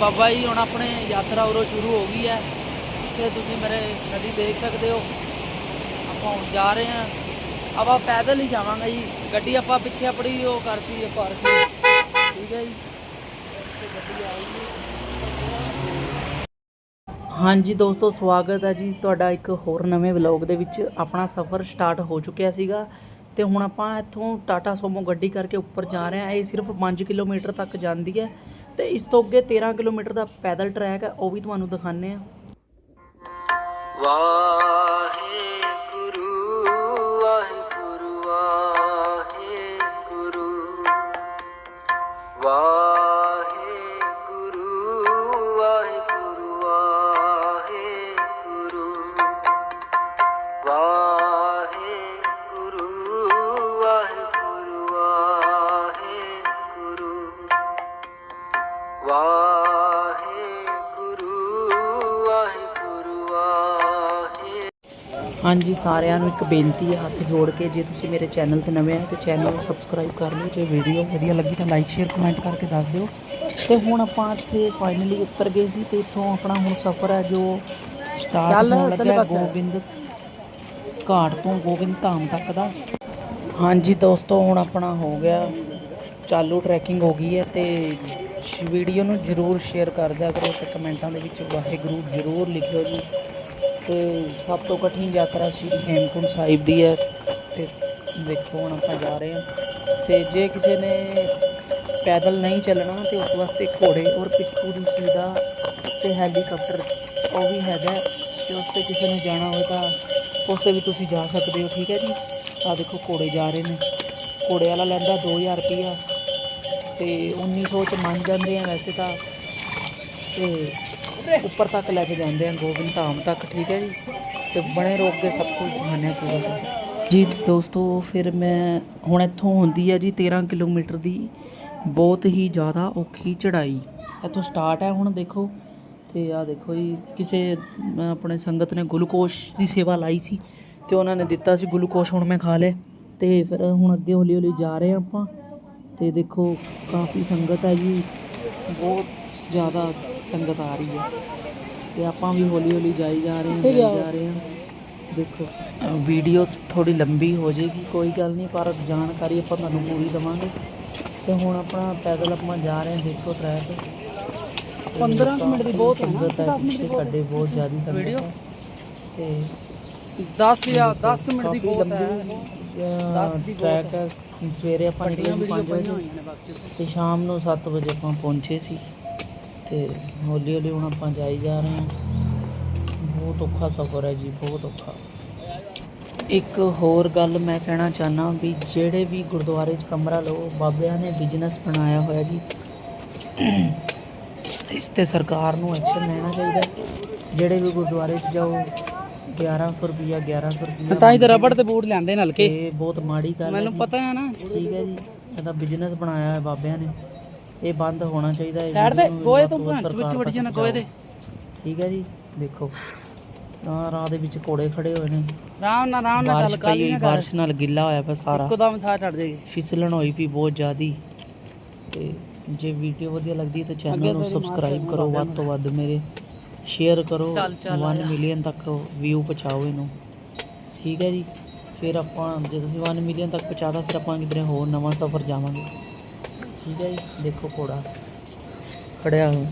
ਬਾਬਾ ਜੀ, ਹੁਣ ਆਪਣੇ ਯਾਤਰਾ ਉਰੋਂ ਸ਼ੁਰੂ ਹੋ ਗਈ ਹੈ। ਪਿੱਛੇ ਤੁਸੀਂ ਮੇਰੇ ਨਦੀ ਦੇਖ ਸਕਦੇ ਹੋ। ਆਪਾਂ ਹੁਣ ਜਾ ਰਹੇ ਹਾਂ। ਆਪਾਂ ਪੈਦਲ ਹੀ ਜਾਵਾਂਗੇ ਜੀ। ਗੱਡੀ ਆਪਾਂ ਪਿੱਛੇ ਆਪਣੀ ਉਹ ਕਰਤੀ ਹੈ ਪਾਰਕ ਠੀਕ ਹੈ ਜੀ। ਗੱਡੀ ਆਏਗੀ ਹਾਂਜੀ ਦੋਸਤੋ, ਸਵਾਗਤ ਹੈ ਜੀ ਤੁਹਾਡਾ ਇੱਕ ਹੋਰ ਨਵੇਂ ਵਲੌਗ ਦੇ ਵਿੱਚ। ਆਪਣਾ ਸਫ਼ਰ ਸਟਾਰਟ ਹੋ ਚੁੱਕਿਆ ਸੀਗਾ ਤੇ ਹੁਣ ਆਪਾਂ ਇੱਥੋਂ ਟਾਟਾ ਸੋਮੋ ਗੱਡੀ ਕਰਕੇ ਉੱਪਰ ਜਾ ਰਹੇ ਹਾਂ। ਇਹ ਸਿਰਫ 5 ਕਿਲੋਮੀਟਰ ਤੱਕ ਜਾਂਦੀ ਹੈ। ਤੇ ਇਸ ਤੋਂ ਅੱਗੇ 13 ਕਿਲੋਮੀਟਰ ਦਾ ਪੈਦਲ ਟਰੈਕ ਹੈ, ਉਹ ਵੀ ਤੁਹਾਨੂੰ ਦਿਖਾਣੇ ਆ ਵਾਹਿਗੁਰੂ ਹਾਂਜੀ ਸਾਰਿਆਂ ਨੂੰ ਇੱਕ ਬੇਨਤੀ ਹੈ ਹੱਥ ਜੋੜ ਕੇ ਜੇ ਤੁਸੀਂ ਮੇਰੇ ਚੈਨਲ ਤੇ ਨਵੇਂ ਆਏ ਤੇ ਚੈਨਲ ਨੂੰ ਸਬਸਕ੍ਰਾਈਬ ਕਰ ਲਿਓ। ਜੇ ਵੀਡੀਓ ਵਧੀਆ ਲੱਗੀ ਤਾਂ ਲਾਈਕ ਸ਼ੇਅਰ ਕਮੈਂਟ ਕਰਕੇ ਦੱਸ ਦਿਓ। ਤੇ ਹੁਣ ਆਪਾਂ ਇੱਥੇ ਫਾਈਨਲੀ ਉੱਤਰ ਗਏ ਸੀ ਤੇ ਇੱਥੋਂ ਆਪਣਾ ਹੁਣ ਸਫ਼ਰ ਹੈ ਜੋ ਸਟਾਰਟ ਹੋਣ ਲੱਗਾ ਹੈ ਗੋਬਿੰਦ ਘਾਟ ਤੋਂ ਗੋਬਿੰਦ ਧਾਮ ਤੱਕ ਦਾ। ਹਾਂਜੀ ਦੋਸਤੋ ਹੁਣ ਆਪਣਾ ਹੋ ਗਿਆ ਚਾਲੂ ਟਰੈਕਿੰਗ ਹੋ ਗਈ ਹੈ ਤੇ ਵੀਡੀਓ ਨੂੰ ਜਰੂਰ ਸ਼ੇਅਰ ਕਰ ਦਿਆ ਕਰੋ ਤੇ ਕਮੈਂਟਾਂ ਦੇ ਵਿੱਚ ਵਾਹਿਗੁਰੂ ਜਰੂਰ ਲਿਖਿਓ ਜੀ। ਤੇ ਸਭ ਤੋਂ ਕਠਿਨ ਯਾਤਰਾ ਸ਼੍ਰੀ ਹੇਮਕੁੰਟ ਸਾਹਿਬ ਦੀ ਹੈ ਤੇ ਵੇਖੋ ਹੁਣ ਆਪਾਂ ਜਾ ਰਹੇ ਹਾਂ। ਤੇ ਜੇ ਕਿਸੇ ਨੇ ਪੈਦਲ ਨਹੀਂ ਚੱਲਣਾ ਤੇ ਉਸ ਵਾਸਤੇ ਘੋੜੇ ਔਰ ਪਿੱਠੂ ਦੀ ਸੁਵਿਧਾ ਤੇ ਹੈਲੀਕਾਪਟਰ ਉਹ ਵੀ ਹੈਗਾ ਤੇ ਉਸ ਤੇ ਕਿਸੇ ਨੇ ਜਾਣਾ ਹੋਵੇ ਤਾਂ ਉਸ ਤੇ ਵੀ ਤੁਸੀਂ ਜਾ ਸਕਦੇ ਹੋ, ਠੀਕ ਹੈ ਜੀ? ਆ ਦੇਖੋ ਘੋੜੇ ਜਾ ਰਹੇ ਨੇ। ਘੋੜੇ ਵਾਲਾ ਲੈਂਦਾ 2000 ਰੁਪਈਆ ਤੇ 1900 ਚ ਮੰਨ ਜਾਂਦੇ ਆ ਵੈਸੇ ਤਾਂ। ਤੇ ਉੱਪਰ ਤੱਕ ਲੈ ਕੇ ਜਾਂਦੇ ਆ ਗੋਬਿੰਦ ਧਾਮ ਤੱਕ ਠੀਕ ਹੈ ਜੀ? ਤੇ ਬਣੇ ਰੋਕ ਕੇ ਸਭ ਕੁਝ ਦਿਖਾਣੇ ਪੂਰਾ ਸਭ ਜੀ ਦੋਸਤੋ ਫਿਰ ਮੈਂ ਹੁਣ ਇੱਥੋਂ ਹੁੰਦੀ ਹੈ ਜੀ 13 ਕਿਲੋਮੀਟਰ ਦੀ ਬਹੁਤ ਹੀ ਜ਼ਿਆਦਾ ਔਖੀ ਚੜਾਈ ਇੱਥੋਂ ਸਟਾਰਟ ਹੈ ਹੁਣ ਦੇਖੋ। ਤੇ ਆ ਦੇਖੋ ਜੀ ਕਿਸੇ ਆਪਣੇ ਸੰਗਤ ਨੇ ਗਲੂਕੋਸ਼ ਦੀ ਸੇਵਾ ਲਾਈ ਸੀ ਤੇ ਉਹਨਾਂ ਨੇ ਦਿੱਤਾ ਸੀ ਗਲੂਕੋਸ਼ ਹੁਣ ਮੈਂ ਖਾ ਲੇ ਤੇ ਫਿਰ ਹੁਣ ਅੱਗੇ ਹੌਲੀ ਹੌਲੀ ਜਾ ਰਹੇ ਆਪਾਂ। ਤੇ ਦੇਖੋ ਕਾਫੀ ਸੰਗਤ ਹੈ ਜੀ ਬਹੁਤ ਜ਼ਿਆਦਾ ਸੰਗਤ ਆ ਰਹੀ ਹੈ। ਤੇ ਆਪਾਂ ਵੀ ਹੌਲੀ ਹੌਲੀ ਜਾਈ ਜਾ ਰਹੇ ਹਾਂ ਜਾਈ ਜਾ ਰਹੇ ਹਾਂ। ਦੇਖੋ ਵੀਡੀਓ ਥੋੜੀ ਲੰਬੀ ਹੋ ਜਾਏਗੀ ਕੋਈ ਗੱਲ ਨਹੀਂ ਪਰ ਜਾਣਕਾਰੀ ਆਪਾਂ ਤੁਹਾਨੂੰ ਪੂਰੀ ਦਵਾਂਗੇ। ਤੇ ਹੁਣ ਆਪਣਾ ਪੈਦਲ ਆਪਾਂ ਜਾ ਰਹੇ ਹਾਂ ਦੇਖੋ ਟਰੈਕ 15 ਮਿੰਟ ਦੀ ਬਹੁਤ ਸੰਗਤ ਹੈ ਪਿੱਛੇ ਸਾਡੇ ਬਹੁਤ ਜ਼ਿਆਦਾ ਸੰਗਤ ਹੈ। ਤੇ 10 ਜਾਂ 10 ਮਿੰਟ ਦੀ ਬਹੁਤ ਹੈ। ਲੰਬੀ ਟਰੈਕ ਹੈ। ਸਵੇਰੇ ਆਪਾਂ ਨਿਕਲੇ ਸੀ 5 ਵਜੇ ਤੇ ਸ਼ਾਮ ਨੂੰ 7 ਵਜੇ ਆਪਾਂ ਪਹੁੰਚੇ ਸੀ। ਤੇ ਹੌਲੀ ਹੌਲੀ ਹੁਣ ਆਪਾਂ ਜਾਈ ਜਾ ਰਹੇ ਹਾਂ। ਬਹੁਤ ਔਖਾ ਸਫ਼ਰ ਹੈ ਜੀ ਬਹੁਤ ਔਖਾ। ਇੱਕ ਹੋਰ ਗੱਲ ਮੈਂ ਕਹਿਣਾ ਚਾਹਨਾ ਵੀ ਜਿਹੜੇ ਵੀ ਗੁਰਦੁਆਰੇ 'ਚ ਕਮਰਾ ਲਓ ਬਾਬਿਆਂ ਨੇ ਬਿਜ਼ਨਸ ਬਣਾਇਆ ਹੋਇਆ ਜੀ। ਇਸ ਤੇ ਸਰਕਾਰ ਨੂੰ ਐਕਸ਼ਨ ਲੈਣਾ ਚਾਹੀਦਾ ਜਿਹੜੇ ਵੀ ਗੁਰਦੁਆਰੇ 'ਚ ਜਾਓ 1100 ਰੁਪਿਆ 1100 ਰੁਪਿਆ ਤਾਂ ਹੀ ਤੇ ਰਬੜ ਦੇ ਬੂਟ ਲਿਆਂਦੇ ਨਲਕੇ ਇਹ ਬਹੁਤ ਮਾੜੀ ਗੱਲ ਹੈ ਮੈਨੂੰ। ਪਤਾ ਹੈ ਨਾ। ਠੀਕ ਹੈ ਜੀ। ਇਹਦਾ ਬਿਜ਼ਨਸ ਬਣਾਇਆ ਹੈ ਬਾਬਿਆਂ ਨੇ। ਇਹ ਬੰਦ ਹੋਣਾ ਚਾਹੀਦਾ ਹੈ। ਸਾਈਡ ਨੂੰ ਗੋਏ ਤੋਂ ਭੰਚ ਵਿੱਚ ਵੜ ਜਾਣਾ ਗੋਏ ਦੇ। ਠੀਕ ਹੈ ਜੀ ਦੇਖੋ। ਆ ਰਾਹ ਦੇ ਵਿੱਚ ਘੋੜੇ ਖੜੇ ਹੋਏ ਨੇ। ਆਰਾਮ ਨਾਲ ਆਰਾਮ ਨਾਲ ਗੱਲ ਕਰ ਬਾਰਿਸ਼ ਨਾਲ ਗਿੱਲਾ ਹੋਇਆ ਪਿਆ ਸਾਰਾ। ਇੱਕਦਮ ਸਾਹ ਚੜ ਜਾਏਗੀ। ਫਿਸਲਣ ਹੋਈ ਪਈ ਬਹੁਤ ਜ਼ਿਆਦੀ। ਤੇ ਜੇ ਵੀਡੀਓ ਵਧੀਆ ਲੱਗਦੀ ਤਾਂ ਚੈਨਲ ਨੂੰ ਸਬਸਕ੍ਰਾਈਬ ਕਰੋ ਵੱਧ ਤੋਂ ਵੱਧ ਮੇਰੇ। ਸ਼ੇਅਰ ਕਰੋ 1 ਮਿਲੀਅਨ ਤੱਕ ਵਿਊ ਪਹੁੰਚਾਓ ਇਹਨੂੰ। ਠੀਕ ਹੈ ਜੀ ਫਿਰ ਆਪਾਂ ਜੇ ਤੁਸੀਂ 1 ਮਿਲੀਅਨ ਤੱਕ ਪਹੁੰਚਾਦਾ ਫਿਰ ਆਪਾਂ ਕਿਧਰੇ ਹੋਰ ਨਵਾਂ ਸਫ਼ਰ ਜਾਵਾਂਗੇ। ਠੀਕ ਹੈ ਜੀ, ਦੇਖੋ ਘੋੜਾ। ਖੜਿਆ ਹੋਇਆ।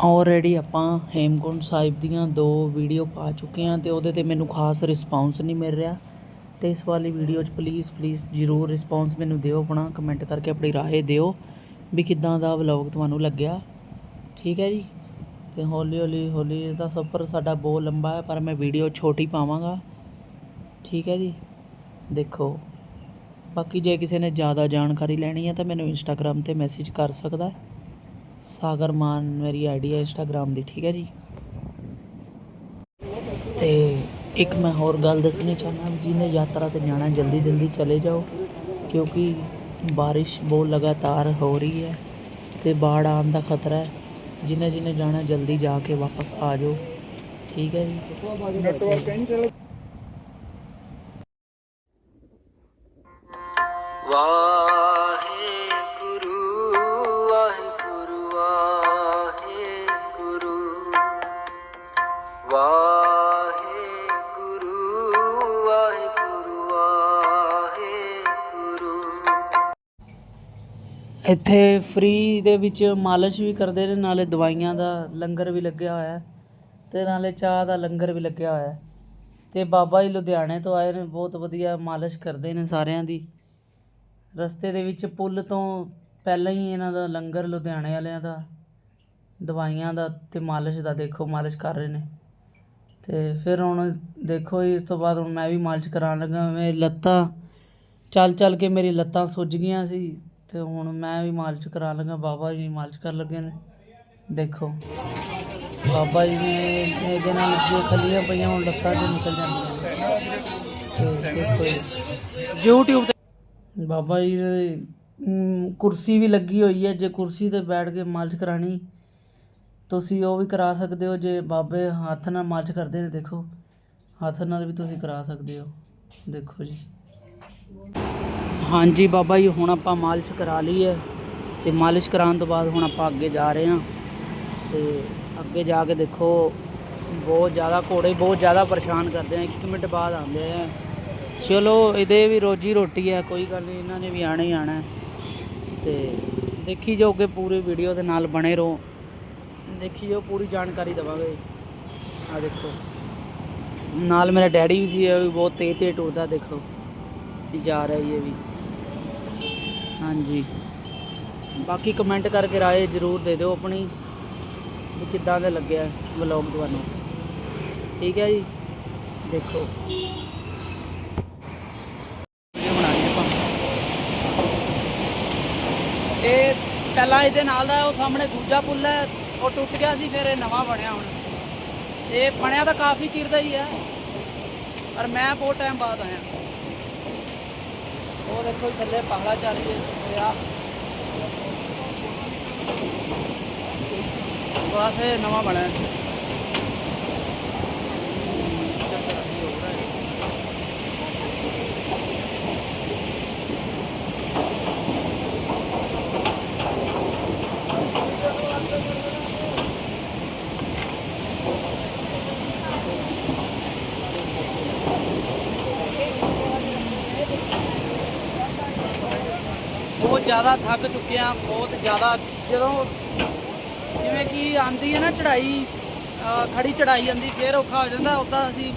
ਆਲਰੇਡੀ ਆਪਾਂ ਹੇਮਕੁੰਡ ਸਾਹਿਬ ਦੀਆਂ ਦੋ ਵੀਡੀਓ ਪਾ ਚੁੱਕੇ ਹਾਂ ਤੇ ਉਹਦੇ ਤੇ ਮੈਨੂੰ ਖਾਸ ਰਿਸਪਾਂਸ ਨਹੀਂ ਮਿਲ ਰਿਹਾ। ਤੇ ਇਸ ਵਾਲੀ ਵੀਡੀਓ 'ਚ ਪਲੀਜ਼ ਪਲੀਜ਼ ਜਰੂਰ ਰਿਸਪਾਂਸ ਮੈਨੂੰ ਦਿਓ ਆਪਣਾ ਕਮੈਂਟ ਕਰਕੇ ਆਪਣੀ ਰਾਏ ਦਿਓ ਵੀ ਕਿੱਦਾਂ ਦਾ ਵਲੌਗ ਤੁਹਾਨੂੰ ਲੱਗਿਆ। ਠੀਕ ਹੈ ਜੀ? ਤੇ ਹੌਲੀ ਹੌਲੀ ਹੌਲੀ ਇਹਦਾ ਸਫ਼ਰ ਸਾਡਾ ਬਹੁਤ ਲੰਬਾ ਹੈ, ਪਰ ਮੈਂ ਵੀਡੀਓ ਛੋਟੀ ਪਾਵਾਂਗਾ। ਠੀਕ ਹੈ ਜੀ? ਦੇਖੋ। ਬਾਕੀ ਜੇ ਕਿਸੇ ਨੇ ਜ਼ਿਆਦਾ ਜਾਣਕਾਰੀ ਲੈਣੀ ਹੈ ਤਾਂ ਮੈਨੂੰ ਇੰਸਟਾਗ੍ਰam ਤੇ ਮੈਸੇਜ ਕਰ ਸਕਦਾ ਹੈ। ਸਾਗਰ ਮਾਨ ਮੇਰੀ ਆਈਡੀ ਹੈ ਇੰਸਟਾਗ੍ਰam ਦੀ, ਠੀਕ ਹੈ ਜੀ। ਤੇ ਇੱਕ ਮੈਂ ਹੋਰ ਗੱਲ ਦੱਸਣੀ ਚਾਹੁੰਦਾ ਜਿਹਨੇ ਯਾਤਰਾ ਤੇ ਜਾਣਾ, ਜਲਦੀ ਜਲਦੀ ਚਲੇ ਜਾਓ, ਕਿਉਂਕਿ ਬਾਰਿਸ਼ ਬਹੁਤ ਲਗਾਤਾਰ ਹੋ ਰਹੀ ਹੈ ਤੇ ਬਾੜ ਆਉਣ ਦਾ ਖਤਰਾ ਹੈ। ਜਿਹਨੇ ਜਿਹਨੇ ਜਾਣਾ, ਜਲਦੀ ਜਾ ਕੇ ਵਾਪਸ ਆ ਜਾਓ, ਠੀਕ ਹੈ ਜੀ। ਵਾਹਿਗੁਰੂ ਇੱਥੇ ਫ੍ਰੀ ਦੇ ਵਿੱਚ ਮਾਲਿਸ਼ ਵੀ ਕਰਦੇ ਨੇ, ਨਾਲੇ ਦਵਾਈਆਂ ਦਾ ਲੰਗਰ ਵੀ ਲੱਗਿਆ ਹੋਇਆ ਹੈ ਤੇ ਨਾਲੇ ਚਾਹ ਦਾ ਲੰਗਰ ਵੀ ਲੱਗਿਆ ਹੋਇਆ ਹੈ। ਤੇ ਬਾਬਾ ਜੀ ਲੁਧਿਆਣੇ ਤੋਂ ਆਏ ਨੇ, ਬਹੁਤ ਵਧੀਆ ਮਾਲਿਸ਼ ਕਰਦੇ ਨੇ ਸਾਰਿਆਂ ਦੀ। ਰਸਤੇ ਦੇ ਵਿੱਚ ਪੁੱਲ ਤੋਂ ਪਹਿਲਾਂ ਹੀ ਇਹਨਾਂ ਦਾ ਲੰਗਰ ਲੁਧਿਆਣੇ ਵਾਲਿਆਂ ਦਾ, ਦਵਾਈਆਂ ਦਾ ਤੇ ਮਾਲਿਸ਼ ਦਾ ਦੇਖੋ, ਮਾਲਿਸ਼ ਕਰ ਰਹੇ ਨੇ। ਤੇ ਫਿਰ ਹੁਣ ਦੇਖੋ ਇਸ ਤੋਂ ਬਾਅਦ ਹੁਣ ਮੈਂ ਵੀ ਮਾਲਿਸ਼ ਕਰਾਉਣ ਲੱਗਾ ਮੇਰੀ ਲੱਤਾਂ ਚੱਲ ਚੱਲ ਕੇ ਮੇਰੀ ਲੱਤਾਂ ਸੁੱਜ ਗਈਆਂ ਸੀ ਤੇ ਹੁਣ ਮੈਂ ਵੀ ਮਾਲਿਸ਼ ਕਰਾਉਣ ਲੱਗਾ, ਬਾਬਾ ਜੀ ਮਾਲਿਸ਼ ਕਰਨ ਲੱਗੇ ਨੇ। ਦੇਖੋ, ਬਾਬਾ ਜੀ ਨੇ ਇਹਦੇ ਨਾਲ ਜੋ ਖੱਲੀਆਂ ਪਈਆਂ, ਹੁਣ ਲੱਤਾਂ 'ਚ ਨਿਕਲ ਜਾਂਦੀਆਂ YouTube ਤੇ ਬਾਬਾ ਜੀ ਦੇ ਕੁਰਸੀ ਵੀ ਲੱਗੀ ਹੋਈ ਹੈ, ਜੇ ਕੁਰਸੀ ਤੇ ਬੈਠ ਕੇ ਮਾਲਿਸ਼ ਕਰਾਣੀ ਤੁਸੀਂ ਉਹ ਵੀ ਕਰਾ ਸਕਦੇ ਹੋ, ਜੇ ਬਾਬੇ ਹੱਥ ਨਾਲ ਮਾਲਿਸ਼ ਕਰਦੇ ਨੇ, ਦੇਖੋ, ਹੱਥ ਨਾਲ ਵੀ ਤੁਸੀਂ ਕਰਾ ਸਕਦੇ ਹੋ, ਦੇਖੋ ਜੀ। ਹਾਂਜੀ ਬਾਬਾ ਜੀ, ਹੁਣ ਆਪਾਂ ਮਾਲਿਸ਼ ਕਰਾ ਲਈ ਹੈ, ਤੇ ਮਾਲਿਸ਼ ਕਰਾਉਣ ਤੋਂ ਬਾਅਦ ਹੁਣ ਆਪਾਂ ਅੱਗੇ ਜਾ ਰਹੇ ਹਾਂ, ਤੇ ਅੱਗੇ ਜਾ ਕੇ ਦੇਖੋ, ਬਹੁਤ ਜ਼ਿਆਦਾ ਘੋੜੇ ਬਹੁਤ ਜ਼ਿਆਦਾ ਪਰੇਸ਼ਾਨ ਕਰਦੇ ਆ 1 ਮਿੰਟ ਬਾਅਦ ਆਉਂਦੇ ਆ। ਚਲੋ, ਇਹਦੇ ਵੀ ਰੋਜੀ ਰੋਟੀ ਹੈ ਕੋਈ ਗੱਲ ਨਹੀਂ, ਇਹਨਾਂ ਨੇ ਵੀ ਆਣਾ ਹੀ ਆਣਾ। ਹੈ। ਤੇ ਦੇਖੀ ਜਾਓਗੇ ਪੂਰੀ ਵੀਡੀਓ ਦੇ ਨਾਲ ਬਣੇ ਰਹੋ। ਦੇਖੀ ਜਾਓ, ਪੂਰੀ ਜਾਣਕਾਰੀ ਦਵਾਂਗੇ। ਆ ਦੇਖੋ। ਨਾਲ ਮੇਰਾ ਡੈਡੀ ਵੀ ਸੀ, ਇਹ ਵੀ ਬਹੁਤ ਤੇਜ਼ ਤੇਜ਼ ਟੁਰਦਾ, ਦੇਖੋ ਵੀ ਜਾ ਰਿਹਾ ਜੀ ਇਹ ਵੀ। ਹਾਂਜੀ। ਬਾਕੀ ਕਮੈਂਟ ਕਰਕੇ ਰਾਏ ਜ਼ਰੂਰ ਦੇ ਦਿਓ ਆਪਣੀ, ਵੀ ਕਿੱਦਾਂ ਦਾ ਲੱਗਿਆ ਵਲੌਗ ਤੁਹਾਨੂੰ। ਠੀਕ ਹੈ ਜੀ? ਦੇਖੋ ਵੀਡੀਓ ਬਣਾ ਲਈ ਆਪਾਂ ਇਹ ਪਹਿਲਾਂ ਇਹਦੇ ਨਾਲ ਦਾ ਉਹ ਸਾਹਮਣੇ ਦੂਜਾ ਪੁੱਲ ਹੈ, ਉਹ ਟੁੱਟ ਗਿਆ ਸੀ, ਫਿਰ ਇਹ ਨਵਾਂ ਬਣਿਆ ਹੁਣ। ਇਹ ਬਣਿਆ ਤਾਂ ਕਾਫੀ ਚਿਰ ਦਾ ਹੀ ਹੈ, ਪਰ ਮੈਂ ਬਹੁਤ ਟਾਈਮ ਬਾਅਦ ਆਇਆ। ਉਹ ਦੇਖੋ ਥੱਲੇ ਪਹਾੜਾ ਚੱਲ ਰਹੀ। ਹੈ ਬਸ ਇਹ ਨਵਾਂ ਬਣਿਆ ਬਹੁਤ ਜ਼ਿਆਦਾ ਥੱਕ ਚੁੱਕੇ ਆ ਬਹੁਤ ਜ਼ਿਆਦਾ। ਜਦੋਂ ਜਿਵੇਂ ਕਿ ਆਂਦੀ ਹੈ ਨਾ ਚੜਾਈ ਖੜੀ ਚੜਾਈ ਆਂਦੀ, ਫੇਰ ਔਖਾ ਹੋ ਜਾਂਦਾ। ਉਦਾਂ ਅਸੀਂ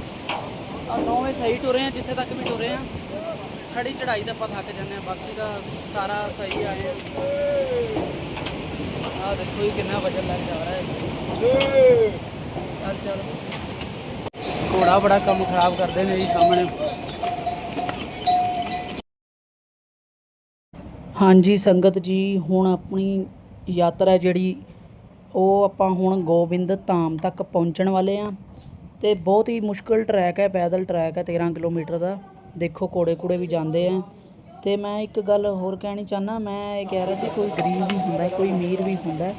ਨੌਵੇਂ ਸਹੀ ਟੁਰੇ ਆ ਜਿੱਥੇ ਤੱਕ ਵੀ ਟੁਰੇ ਆ ਖੜੀ ਚੜਾਈ ਤਾਂ ਆਪਾਂ ਥੱਕ ਜਾਂਦੇ ਆ ਬਾਕੀ ਦਾ ਸਾਰਾ ਸਹੀ ਆਏ ਆ ਆਹ ਦੇਖੋ ਜੀ ਕਿੰਨਾ ਵਜਨ ਲੱਗ ਜਾ ਰਿਹਾ ਹੈ। ਚੱਲ ਚੱਲ। ਘੋੜਾ ਬੜਾ ਕੰਮ ਖਰਾਬ ਕਰਦੇ ਨੇ ਜੀ ਸਾਹਮਣੇ। ਹਾਂਜੀ, ਸੰਗਤ ਜੀ, ਹੁਣ ਆਪਣੀ ਯਾਤਰਾ ਜਿਹੜੀ, ਉਹ ਆਪਾਂ ਹੁਣ ਗੋਬਿੰਦ ਧਾਮ ਤੱਕ ਪਹੁੰਚਣ ਵਾਲੇ ਆ ਤੇ ਬਹੁਤ ਹੀ ਮੁਸ਼ਕਲ ਟਰੈਕ ਹੈ, ਪੈਦਲ ਟਰੈਕ ਹੈ 13 ਕਿਲੋਮੀਟਰ ਦਾ। ਦੇਖੋ ਕੋੜੇ ਕੂੜੇ ਵੀ ਜਾਂਦੇ ਆ। ਤੇ ਮੈਂ ਇੱਕ ਗੱਲ ਹੋਰ ਕਹਿਣੀ ਚਾਹਨਾ ਮੈਂ ਇਹ ਕਹਿ ਰਿਹਾ ਸੀ, ਕੋਈ ਗਰੀਬ ਵੀ ਹੁੰਦਾ, ਕੋਈ ਅਮੀਰ ਵੀ ਹੁੰਦਾ,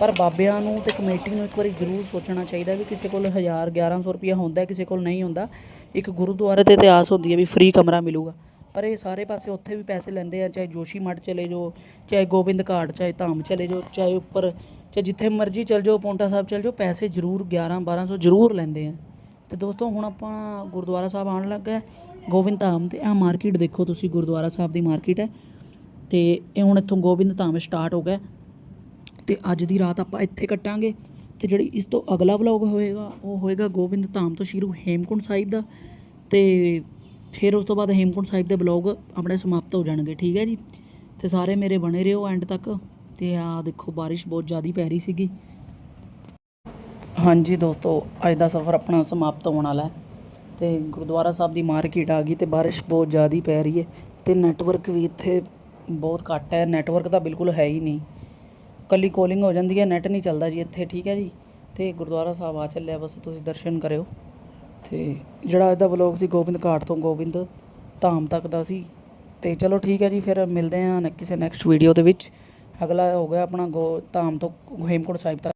ਪਰ ਬਾਬਿਆਂ ਨੂੰ ਤੇ ਕਮੇਟੀ ਨੂੰ ਇੱਕ ਵਾਰੀ ਜ਼ਰੂਰ ਸੋਚਣਾ ਚਾਹੀਦਾ ਵੀ ਕਿਸੇ ਕੋਲ 1000 1100 ਰੁਪਇਆ ਹੁੰਦਾ, ਕਿਸੇ ਕੋਲ ਨਹੀਂ ਹੁੰਦਾ। ਇੱਕ ਗੁਰਦੁਆਰੇ ਤੇ ਇਤਿਹਾਸ ਹੁੰਦੀ ਹੈ ਵੀ ਫ੍ਰੀ ਕਮਰਾ ਮਿਲੂਗਾ। ਪਰ ਇਹ ਸਾਰੇ ਪਾਸੇ ਉੱਥੇ ਵੀ ਪੈਸੇ ਲੈਂਦੇ ਆ, ਚਾਹੇ ਜੋਸ਼ੀ ਮੱਠ ਚਲੇ ਜਾਓ, ਚਾਹੇ ਗੋਬਿੰਦ ਘਾਟ, ਚਾਹੇ ਧਾਮ ਚਲੇ ਜਾਓ, ਚਾਹੇ ਉੱਪਰ, ਚਾਹੇ ਜਿੱਥੇ ਮਰਜ਼ੀ ਚਲ ਜਾਓ, ਪੌਂਟਾ ਸਾਹਿਬ ਚਲ ਜਾਓ, ਪੈਸੇ ਜ਼ਰੂਰ 11 1200 ਜ਼ਰੂਰ ਲੈਂਦੇ ਆ। ਤੇ ਦੋਸਤੋ, ਹੁਣ ਆਪਾਂ ਗੁਰਦੁਆਰਾ ਸਾਹਿਬ ਆਉਣ ਲੱਗਾ ਗੋਬਿੰਦ ਧਾਮ ਤੇ ਆ ਮਾਰਕੀਟ ਦੇਖੋ ਤੁਸੀਂ, ਗੁਰਦੁਆਰਾ ਸਾਹਿਬ ਦੀ ਮਾਰਕੀਟ ਹੈ। ਤੇ ਇਹ ਹੁਣ ਇੱਥੋਂ ਗੋਬਿੰਦ ਧਾਮ ਸਟਾਰਟ ਹੋ ਗਿਆ। ਤੇ ਅੱਜ ਦੀ ਰਾਤ ਆਪਾਂ ਇੱਥੇ ਕੱਟਾਂਗੇ। ਤੇ ਜਿਹੜੀ ਇਸ ਤੋਂ ਅਗਲਾ ਵਲੌਗ ਹੋਏਗਾ, ਉਹ ਹੋਏਗਾ ਗੋਬਿੰਦ ਧਾਮ ਤੋਂ ਸ਼ੁਰੂ ਹੇਮਕੁੰਟ ਸਾਹਿਬ ਦਾ। ਤੇ ਫਿਰ ਉਸ ਤੋਂ ਬਾਅਦ ਹੇਮਕੁੰਟ ਸਾਹਿਬ ਦੇ ਵਲੌਗ ਆਪਣੇ ਸਮਾਪਤ ਹੋ ਜਾਣਗੇ, ਠੀਕ ਹੈ ਜੀ? ਤੇ ਸਾਰੇ ਮੇਰੇ ਬਣੇ ਰਹੋ ਐਂਡ ਤੱਕ। ਤੇ ਆ ਦੇਖੋ, ਬਾਰਿਸ਼ ਬਹੁਤ ਜ਼ਿਆਦਾ ਪੈ ਰਹੀ ਸੀਗੀ। ਹਾਂਜੀ ਦੋਸਤੋ, ਅੱਜ ਦਾ ਸਫ਼ਰ ਆਪਣਾ ਸਮਾਪਤ ਹੋਣ ਵਾਲਾ ਹੈ। ਤੇ ਗੁਰਦੁਆਰਾ ਸਾਹਿਬ ਦੀ ਮਾਰਕੀਟ ਆ ਗਈ ਤੇ ਬਾਰਿਸ਼ ਬਹੁਤ ਜ਼ਿਆਦਾ ਪੈ ਰਹੀ ਹੈ। ਤੇ ਨੈਟਵਰਕ ਵੀ ਇੱਥੇ ਬਹੁਤ ਘੱਟ ਹੈ। ਨੈਟਵਰਕ ਤਾਂ ਬਿਲਕੁਲ ਹੈ ਹੀ ਨਹੀਂ। ਕੱਲੀ ਕਾਲਿੰਗ ਹੋ ਜਾਂਦੀ ਹੈ ਨੈਟ ਨਹੀਂ ਚੱਲਦਾ ਜੀ ਇੱਥੇ, ਠੀਕ ਹੈ ਜੀ? ਤੇ ਗੁਰਦੁਆਰਾ ਸਾਹਿਬ ਆ ਚੱਲਿਆ, ਬਸ ਤੁਸੀਂ ਦਰਸ਼ਨ ਕਰਿਓ। ਤੇ ਜਿਹੜਾ ਇਹਦਾ ਵਲੋਗ ਸੀ ਗੋਬਿੰਦ ਘਾਟ ਤੋਂ ਗੋਬਿੰਦ ਧਾਮ ਤੱਕ ਦਾ ਸੀ। ਤੇ ਚਲੋ ਠੀਕ ਹੈ ਜੀ, ਫਿਰ ਮਿਲਦੇ ਹਾਂ ਕਿਸੇ ਨੈਕਸਟ ਵੀਡੀਓ ਦੇ ਵਿੱਚ। ਅਗਲਾ ਹੋ ਗਿਆ ਆਪਣਾ ਗੋ ਧਾਮ ਤੋਂ ਹੇਮਕੁੰਟ ਸਾਹਿਬ ਤੱਕ।